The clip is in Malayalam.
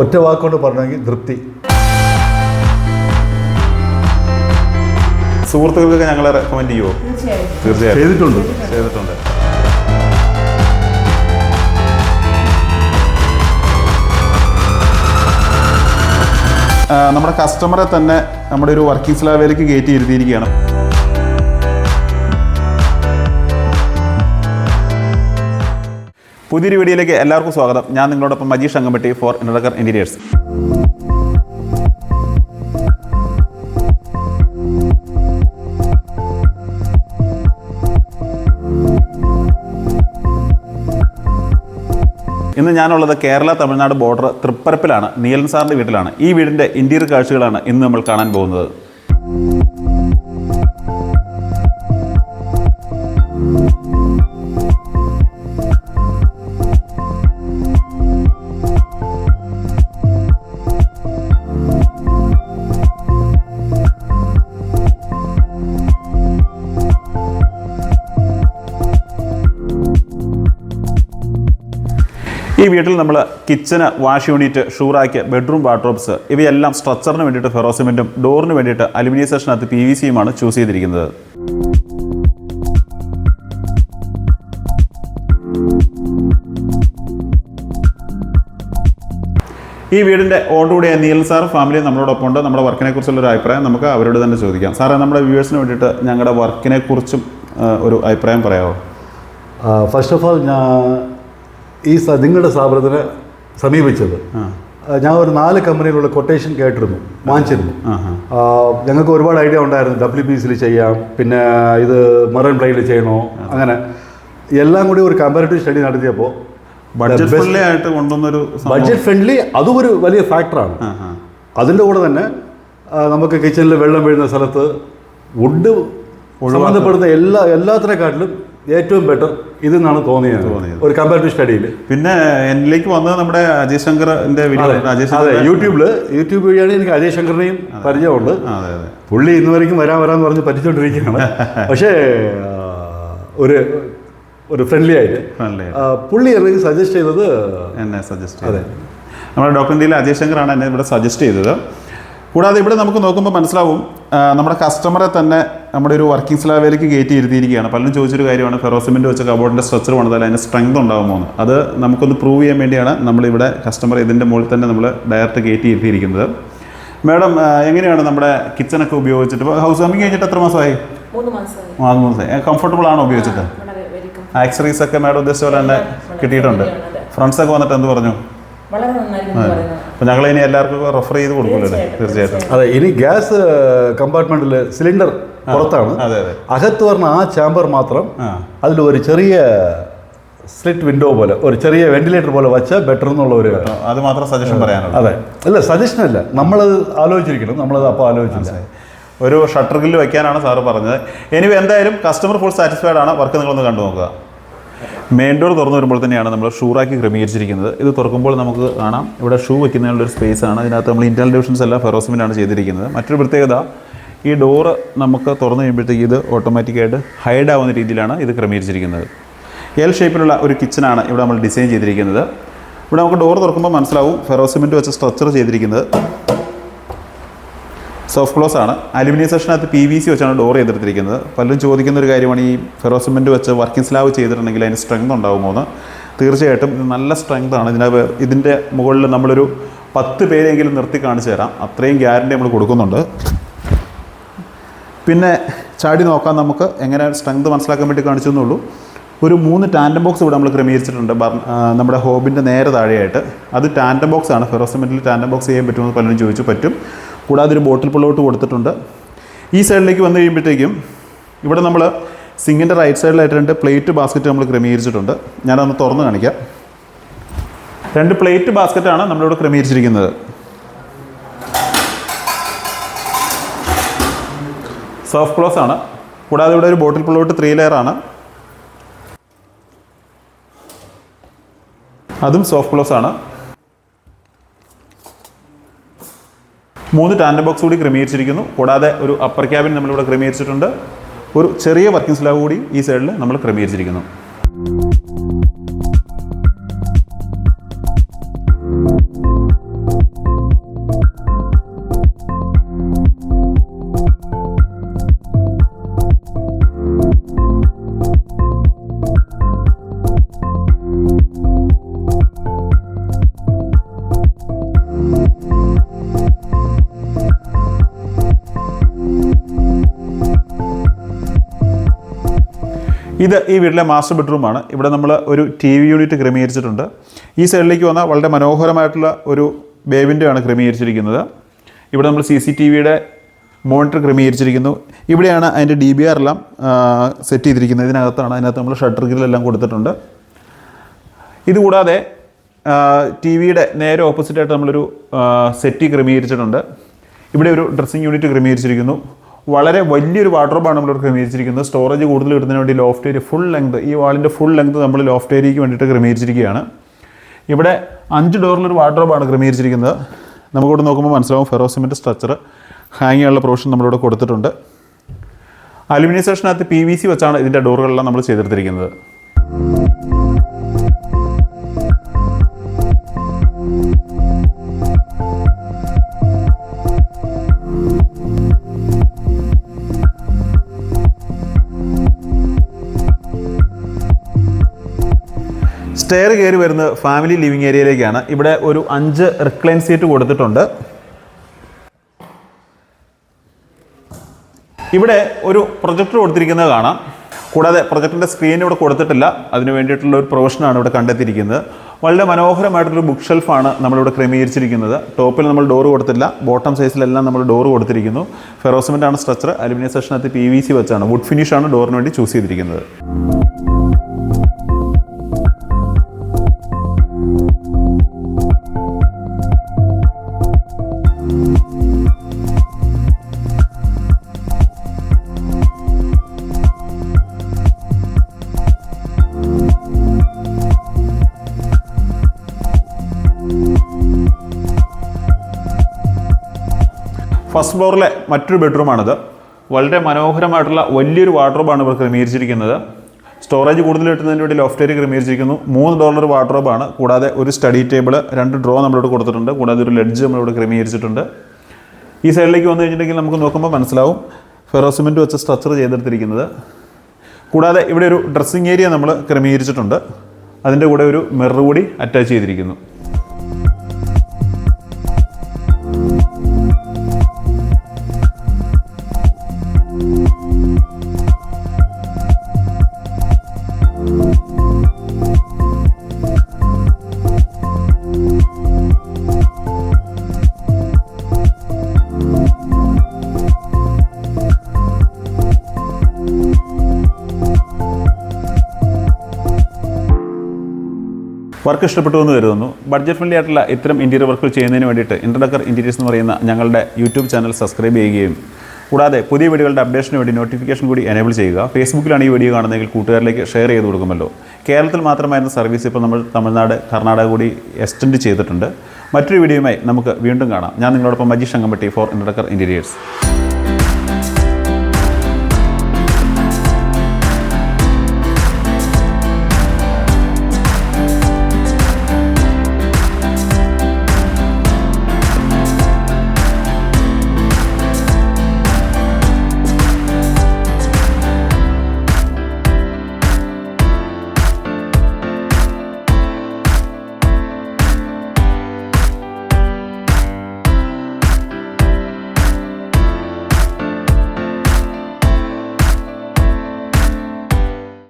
ഒറ്റ വാക്കുകൊണ്ട് പറഞ്ഞെങ്കിൽ തൃപ്തി സുഹൃത്തുക്കൾക്കൊക്കെ ഞങ്ങളെ റെക്കമെൻഡ് ചെയ്യുമോ തീർച്ചയായും. ചെയ്തിട്ടുണ്ട്. ചെയ്തിട്ടുണ്ട്. നമ്മുടെ കസ്റ്റമറെ തന്നെ നമ്മുടെ ഒരു വർക്കിംഗ് സ്ലാബിലേക്ക് കയറ്റി ഇരുത്തിയിരിക്കുകയാണ്. പുതിയൊരു വീഡിയോയിലേക്ക് എല്ലാവർക്കും സ്വാഗതം. ഞാൻ നിങ്ങളോടൊപ്പം Majeesh Ankampatti for indecor interiors ഇന്ന് ഞാനുള്ളത് കേരള തമിഴ്നാട് ബോർഡർ തൃപ്പരപ്പിലാണ്. നീലൻ സാറിന്റെ വീട്ടിലാണ്. ഈ വീടിന്റെ ഇന്റീരിയർ കാഴ്ചകളാണ് ഇന്ന് നമ്മൾ കാണാൻ പോകുന്നത്. ഈ വീട്ടിൽ നമ്മൾ kitchen wash unit shoe rack bedroom wardrobes ഇവയെല്ലാം സ്ട്രക്ചറിന് വേണ്ടിയിട്ട് ഫെറോസിമെന്റും ഡോറിന് വേണ്ടിയിട്ട് അലുമിനിയസേഷനകത്ത് പി വി സിയുമാണ് ചൂസ് ചെയ്തിരിക്കുന്നത്. ഈ വീടിന്റെ ഓടുകൂടിയ നീൽ സാർ ഫാമിലി നമ്മളോടൊപ്പം ഉണ്ട്. നമ്മുടെ വർക്കിനെ കുറിച്ചുള്ള ഒരു അഭിപ്രായം നമുക്ക് അവരോട് തന്നെ ചോദിക്കാം. സാറേ നമ്മുടെ വ്യൂവേഴ്സിന് വേണ്ടിയിട്ട് ഞങ്ങളുടെ വർക്കിനെ കുറിച്ചും ഒരു അഭിപ്രായം പറയാമോ ഫസ്റ്റ് ഓഫ് ഓൾ ഞാൻ ഈ നിങ്ങളുടെ സ്ഥാപനത്തിനെ സമീപിച്ചത്. ഞാൻ ഒരു നാല് കമ്പനിയിലുള്ള കൊട്ടേഷൻ കേട്ടിരുന്നു വാങ്ങിച്ചിരുന്നു. ഞങ്ങൾക്ക് ഒരുപാട് ഐഡിയ ഉണ്ടായിരുന്നു ഡബ്ല്യു ബി സിയിൽ ചെയ്യാം പിന്നെ ഇത് മറൈൻ പ്ലൈനിൽ ചെയ്യണോ അങ്ങനെ. എല്ലാം കൂടി ഒരു കമ്പാരിറ്റീവ് സ്റ്റഡി നടത്തിയപ്പോൾ ബഡ്ജറ്റ് ഫ്രണ്ട്ലി ആയിട്ട് കൊണ്ടുവന്നൊരു സംഭവം. ബഡ്ജറ്റ് ഫ്രണ്ട്ലി അതും ഒരു വലിയ ഫാക്ടറാണ്. അതിന്റെ കൂടെ തന്നെ നമുക്ക് കിച്ചണിൽ വെള്ളം വീഴുന്ന സ്ഥലത്ത് വുഡ് സംബന്ധപ്പെടുന്ന എല്ലാ എല്ലാത്തിനെക്കാട്ടിലും ഏറ്റവും ബെറ്റർ ഇതെന്നാണ് തോന്നിയത്. തോന്നിയത്. ഒരു കമ്പാരിറ്റീവ് സ്റ്റഡിയിൽ പിന്നെ എന്നിലേക്ക് വന്നത് നമ്മുടെ അജയ് ശങ്കറിന്റെ അതെ. യൂട്യൂബിൽ യൂട്യൂബ് വഴിയാണ് എനിക്ക് അജയ് ശങ്കറിനെയും പരിചയമുണ്ട് അതെ അതെ. പുള്ളി ഇന്ന് വരയ്ക്കും വരാൻ വരാന്ന് പറഞ്ഞ് പറ്റിച്ചുകൊണ്ടിരിക്കുകയാണ് പക്ഷേ ഒരു ഒരു ഫ്രണ്ട്ലി ആയിട്ട് പുള്ളി എനിക്ക് സജസ്റ്റ് ചെയ്തത് എന്നെ സജസ്റ്റ് ചെയ്തത്. നമ്മുടെ ഡോക്ടർ ഇന്ത്യയിലെ അജയ് ശങ്കറാണ് എന്നെ ഇവിടെ സജസ്റ്റ് ചെയ്തത്. കൂടാതെ ഇവിടെ നമുക്ക് നോക്കുമ്പോൾ മനസ്സിലാവും നമ്മുടെ കസ്റ്റമറെ തന്നെ നമ്മുടെ ഒരു വർക്കിംഗ് സ്ലാബിലേക്ക് കയറ്റി ഇരുത്തിയിരിക്കുകയാണ്. പലരും ചോദിച്ചൊരു കാര്യമാണ് ഫെറോസിമെന്റ് വെച്ച കബോർഡിന്റെ സ്ട്രക്ചർ പണിതാൽ അതിന്റെ സ്ട്രെങ്ത് ഉണ്ടാകുമോ എന്ന്. അത് നമുക്കൊന്ന് പ്രൂവ് ചെയ്യാൻ വേണ്ടിയാണ് നമ്മളിവിടെ കസ്റ്റമർ ഇതിന്റെ മുകളിൽ തന്നെ നമ്മൾ ഡയറക്റ്റ് കയറ്റി ഇരുത്തിയിരിക്കുന്നത്. മാഡം എങ്ങനെയാണ് നമ്മുടെ കിച്ചണൊക്കെ ഉപയോഗിച്ചിട്ട്? ഇപ്പോൾ ഹൗസ് വാമിങ് കഴിഞ്ഞിട്ട് എത്ര മാസമായി? മൂന്ന് മാസമായി. കംഫർട്ടബിൾ ആണോ ഉപയോഗിച്ചിട്ട്? ആക്സറീസ് ഒക്കെ മാഡം ഉദ്ദേശിച്ച പോലെ തന്നെ കിട്ടിയിട്ടുണ്ട്. ഫ്രണ്ട്സ് ഒക്കെ വന്നിട്ട് എന്ത് പറഞ്ഞു? അപ്പോൾ ഞങ്ങൾ ഇനി എല്ലാവർക്കും റെഫർ ചെയ്ത് കൊടുക്കുമല്ലോ തീർച്ചയായിട്ടും, തീർച്ചയായിട്ടും. അതെ ഇനി ഗ്യാസ് കമ്പാർട്ട്മെന്റിൽ സിലിണ്ടർ പുറത്താണ്. അകത്ത് പറഞ്ഞ ആ ചാമ്പർ മാത്രം അതിൽ ഒരു ചെറിയ സ്ലിറ്റ് വിൻഡോ പോലെ ഒരു ചെറിയ വെന്റിലേറ്റർ പോലെ വെച്ചാൽ ബെറ്റർ എന്നുള്ള ഒരു അത് മാത്രം സജഷൻ പറയാനുള്ളൂ. അതെ. അല്ല സജഷൻ അല്ല. നമ്മളത് ആലോചിച്ചിരിക്കണം. നമ്മളത് അപ്പോൾ ആലോചിച്ചില്ല. ഒരു ഷട്ടർ ഗില്ല് വെക്കാനാണ് സാറ് പറഞ്ഞത്. എനിവേ എന്തായാലും കസ്റ്റമർ ഫുൾ സാറ്റിസ്ഫൈഡ് ആണ്. വർക്ക് നിങ്ങളൊന്ന് കണ്ടു നോക്കുക. മെയിൻ ഡോർ തുറന്നു വരുമ്പോൾ തന്നെയാണ് നമ്മൾ ഷൂറാക്കി ക്രമീകരിച്ചിരിക്കുന്നത്. ഇത് തുറക്കുമ്പോൾ നമുക്ക് കാണാം. ഇവിടെ ഷൂ വെക്കുന്നതിനുള്ള ഒരു സ്പേസ് ആണ്. ഇതിനകത്ത് നമ്മൾ ഇന്റർണൽ ഡിവിഷൻസ് എല്ലാം ഫെറോസിമിലാണ് ചെയ്തിരിക്കുന്നത്. മറ്റൊരു പ്രത്യേകത ഈ ഡോറ് നമുക്ക് തുറന്നു കഴിയുമ്പോഴത്തേക്ക് ഇത് ഓട്ടോമാറ്റിക്കായിട്ട് ഹൈഡ് ആവുന്ന രീതിയിലാണ് ഇത് ക്രമീകരിച്ചിരിക്കുന്നത്. എൽ ഷേപ്പിലുള്ള ഒരു കിച്ചനാണ് ഇവിടെ നമ്മൾ ഡിസൈൻ ചെയ്തിരിക്കുന്നത്. ഇവിടെ നമുക്ക് ഡോർ തുറക്കുമ്പോൾ മനസ്സിലാവും ഫെറോസിമെന്റ് വെച്ച് സ്ട്രക്ചർ ചെയ്തിരിക്കുന്നത്. സോഫ്റ്റ് ക്ലോസ് ആണ്. അലുമിനിയം സെഷനകത്ത് പി വി സി വെച്ചാണ് ഡോർ ചെയ്തെടുത്തിരിക്കുന്നത്. പലരും ചോദിക്കുന്ന ഒരു കാര്യമാണ് ഈ ഫെറോസിമെന്റ് വെച്ച് വർക്കിംഗ് സ്ലാബ് ചെയ്തിട്ടുണ്ടെങ്കിൽ അതിന് സ്ട്രെങ്ത് ഉണ്ടാകുമോ എന്ന്. തീർച്ചയായിട്ടും ഇത് നല്ല സ്ട്രെങ്ത് ആണ്. ഇതിന്റെ ഇതിന്റെ മുകളിൽ നമ്മളൊരു പത്ത് പേരെങ്കിലും നിർത്തി കാണിച്ചു തരാം. അത്രയും ഗ്യാരണ്ടി നമ്മൾ കൊടുക്കുന്നുണ്ട്. പിന്നെ ചാടി നോക്കാം നമുക്ക്. എങ്ങനെ സ്ട്രെങ്ത് മനസ്സിലാക്കാൻ വേണ്ടി കാണിച്ചു എന്നുള്ളൂ. ഒരു മൂന്ന് ടാൻഡം ബോക്സ് ഇവിടെ നമ്മൾ ക്രമീകരിച്ചിട്ടുണ്ട്. നമ്മുടെ ഹോബിന്റെ നേരെ താഴെയായിട്ട്. അത് ടാൻഡം ബോക്സ് ആണ്. ഫെറോസിമെന്റിൽ ടാൻഡം ബോക്സ് ചെയ്യാൻ പറ്റുമെന്ന് പലരും ചോദിച്ചു. പറ്റും. കൂടാതെ ഒരു ബോട്ടിൽ പുള്ളോട്ട് കൊടുത്തിട്ടുണ്ട്. ഈ സൈഡിലേക്ക് വന്നു കഴിയുമ്പോഴത്തേക്കും ഇവിടെ നമ്മൾ സിങ്ങിന്റെ റൈറ്റ് സൈഡിലായിട്ട് രണ്ട് പ്ലേറ്റ് ബാസ്ക്കറ്റ് നമ്മൾ ക്രമീകരിച്ചിട്ടുണ്ട്. ഞാനതൊന്ന് തുറന്ന് കാണിക്കാം. രണ്ട് പ്ലേറ്റ് ബാസ്ക്കറ്റാണ് നമ്മളിവിടെ ക്രമീകരിച്ചിരിക്കുന്നത്. സോഫ്റ്റ് ക്ലോസ് ആണ്. കൂടാതെ ഇവിടെ ഒരു ബോട്ടിൽ പുള്ളോട്ട് ത്രീ ലെയർ ആണ്. അതും സോഫ്റ്റ് ക്ലോസ് ആണ്. മൂന്ന് ടാൻഡം ബോക്സ് കൂടി ക്രമീകരിച്ചിരിക്കുന്നു. കൂടാതെ ഒരു അപ്പർ ക്യാബിൻ നമ്മളിവിടെ ക്രമീകരിച്ചിട്ടുണ്ട്. ഒരു ചെറിയ വർക്കിംഗ് സ്ലാബ് കൂടി ഈ സൈഡിൽ നമ്മൾ ക്രമീകരിച്ചിരിക്കുന്നു. ഇത് ഈ വീട്ടിലെ മാസ്റ്റർ ബെഡ്റൂമാണ് ഇവിടെ നമ്മൾ ഒരു ടി വി യൂണിറ്റ് ക്രമീകരിച്ചിട്ടുണ്ട്. ഈ സൈഡിലേക്ക് വന്ന വളരെ മനോഹരമായിട്ടുള്ള ഒരു ബേബിന്റെയാണ് ക്രമീകരിച്ചിരിക്കുന്നത്. ഇവിടെ നമ്മൾ സി സി ടി വിയുടെ മോണിറ്റർ ക്രമീകരിച്ചിരിക്കുന്നു. ഇവിടെയാണ് അതിന്റെ ഡി ബി ആർ എല്ലാം സെറ്റ് ചെയ്തിരിക്കുന്നത്. ഇതിനകത്താണ് അതിനകത്ത് നമ്മൾ ഷട്ടർ ഗ്രില്ലെല്ലാം കൊടുത്തിട്ടുണ്ട്. ഇതുകൂടാതെ ടി വിയുടെ നേരെ ഓപ്പോസിറ്റായിട്ട് നമ്മളൊരു സെറ്റ് ക്രമീകരിച്ചിട്ടുണ്ട്. ഇവിടെ ഒരു ഡ്രസ്സിംഗ് യൂണിറ്റ് ക്രമീകരിച്ചിരിക്കുന്നു. വളരെ വലിയൊരു വാർഡ്രോബാണ് നമ്മളിവിടെ ക്രമീകരിച്ചിരിക്കുന്നത്. സ്റ്റോറേജ് കൂടുതൽ കിട്ടുന്നതിന് വേണ്ടി ലോഫ്റ്റ് ഏരിയ ഫുൾ ലെങ്ത് ഈ വാളിന്റെ ഫുൾ ലെങ്ത് നമ്മൾ ലോഫ്റ്റ് ഏരിയയ്ക്ക് വേണ്ടിയിട്ട് ക്രമീകരിച്ചിരിക്കുകയാണ്. ഇവിടെ അഞ്ച് ഡോറിലൊരു വാർഡ്രോബാണ് ക്രമീകരിച്ചിരിക്കുന്നത്. നമുക്കിവിടെ നോക്കുമ്പോൾ മനസ്സിലാവും ഫെറോ സിമെന്റ് സ്ട്രക്ചർ ഹാങ് ഉള്ള പ്രൊവിഷൻ നമ്മളിവിടെ കൊടുത്തിട്ടുണ്ട്. അലുമിനിയം സെക്ഷനകത്ത് പി വി സി വെച്ചാണ് ഇതിന്റെ ഡോറുകളെല്ലാം നമ്മൾ ചെയ്തെടുത്തിരിക്കുന്നത്. സ്റ്റെയർ കയറി വരുന്നത് ഫാമിലി ലിവിങ് ഏരിയയിലേക്കാണ് ഇവിടെ ഒരു അഞ്ച് റിക്ലൈൻ സീറ്റ് കൊടുത്തിട്ടുണ്ട്. ഇവിടെ ഒരു പ്രൊജക്ടർ കൊടുത്തിരിക്കുന്നത് കാണാം. കൂടാതെ പ്രൊജക്ടറിന്റെ സ്ക്രീൻ ഇവിടെ കൊടുത്തിട്ടില്ല. അതിന് വേണ്ടിയിട്ടുള്ള ഒരു പ്രൊവിഷനാണ് ഇവിടെ കണ്ടെത്തിയിരിക്കുന്നത്. വളരെ മനോഹരമായിട്ടൊരു ബുക്ക് ഷെൽഫാണ് നമ്മളിവിടെ ക്രമീകരിച്ചിരിക്കുന്നത്. ടോപ്പിൽ നമ്മൾ ഡോർ കൊടുത്തില്ല. ബോട്ടം സൈസിലെല്ലാം നമ്മൾ ഡോർ കൊടുത്തിരിക്കുന്നു. ഫെറോസിമെന്റ് ആണ് സ്ട്രക്ചർ അലുമിനിയം സെക്ഷനകത്ത് പി വി സി വെച്ചാണ്. വുഡ് ഫിനിഷാണ് ഡോറിന് വേണ്ടി ചൂസ് ചെയ്തിരിക്കുന്നത്. ഫസ്റ്റ് ഫ്ലോറിലെ മറ്റൊരു ബെഡ്റൂമാണിത്. വളരെ മനോഹരമായിട്ടുള്ള വലിയൊരു വാർഡ്രോബാണ് ഇവർ ക്രമീകരിച്ചിരിക്കുന്നത്. സ്റ്റോറേജ് കൂടുതൽ കിട്ടുന്നതിന് വേണ്ടി ഏരിയ ക്രമീകരിച്ചിരിക്കുന്നു. മൂന്ന് ഡോളർ വാർഡ്രോബാണ്. കൂടാതെ ഒരു സ്റ്റഡി ടേബിൾ രണ്ട് ഡ്രോ നമ്മളിവിടെ കൊടുത്തിട്ടുണ്ട്. കൂടാതെ ഒരു ലെഡ്ജ് നമ്മളിവിടെ ക്രമീകരിച്ചിട്ടുണ്ട്. ഈ സൈഡിലേക്ക് വന്നു കഴിഞ്ഞിട്ടുണ്ടെങ്കിൽ നമുക്ക് നോക്കുമ്പോൾ മനസ്സിലാവും ഫെറോസിമെന്റ് വെച്ച് സ്ട്രക്ചർ ചെയ്തെടുത്തിരിക്കുന്നത്. കൂടാതെ ഇവിടെ ഒരു ഡ്രസ്സിങ് ഏരിയ നമ്മൾ ക്രമീകരിച്ചിട്ടുണ്ട്. അതിന്റെ കൂടെ ഒരു മിറർ കൂടി അറ്റാച്ച് ചെയ്തിരിക്കുന്നു. വർക്ക് ഇഷ്ടപ്പെട്ടു എന്ന് കരുതുന്നു. ബഡ്ജറ്റ് ഫ്രണ്ട്ലി ആയിട്ടുള്ള ഇത്തരം ഇന്റീരിയർ വർക്കുകൾ ചെയ്യുന്നതിന് വേണ്ടിയിട്ട് ഇൻട്രഡക്കർ ഇന്റീരിയേഴ്സ് എന്ന് പറയുന്ന ഞങ്ങളുടെ യൂട്യൂബ് ചാനൽ സബ്സ്ക്രൈബ് ചെയ്യുകയും കൂടാതെ പുതിയ വീഡിയോകളുടെ അപ്ഡേഷന് വേണ്ടി നോട്ടിഫിക്കേഷൻ കൂടി എനേബിൾ ചെയ്യുക. ഫേസ്ബുക്കിലാണ് ഈ വീഡിയോ കാണുന്നതെങ്കിൽ കൂട്ടുകാരിലേക്ക് ഷെയർ ചെയ്ത് കൊടുക്കുമല്ലോ. കേരളത്തിൽ മാത്രമായിരുന്ന സർവീസ് ഇപ്പോൾ നമ്മൾ തമിഴ്നാട് കർണാടക കൂടി എക്സ്റ്റെൻഡ് ചെയ്തിട്ടുണ്ട്. മറ്റൊരു വീഡിയോയുമായി നമുക്ക് വീണ്ടും കാണാം. ഞാൻ നിങ്ങളോടൊപ്പം Majeesh Angampatti for introducer interiors